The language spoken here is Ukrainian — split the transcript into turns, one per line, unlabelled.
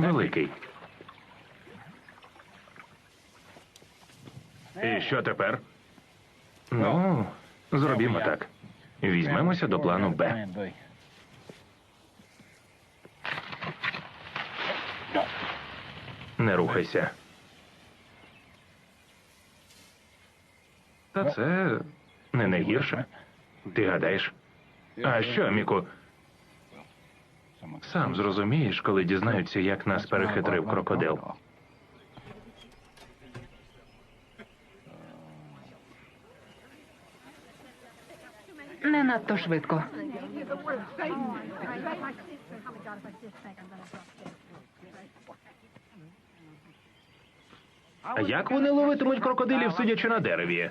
Великий. І що тепер? Ну, зробімо так. Візьмемося до плану Б. Не рухайся. Та це не найгірше. Ти гадаєш? А що, Міку? Сам зрозумієш, коли дізнаються, як нас перехитрив крокодил.
Не надто швидко.
А як вони ловитимуть крокодилів, сидячи на дереві?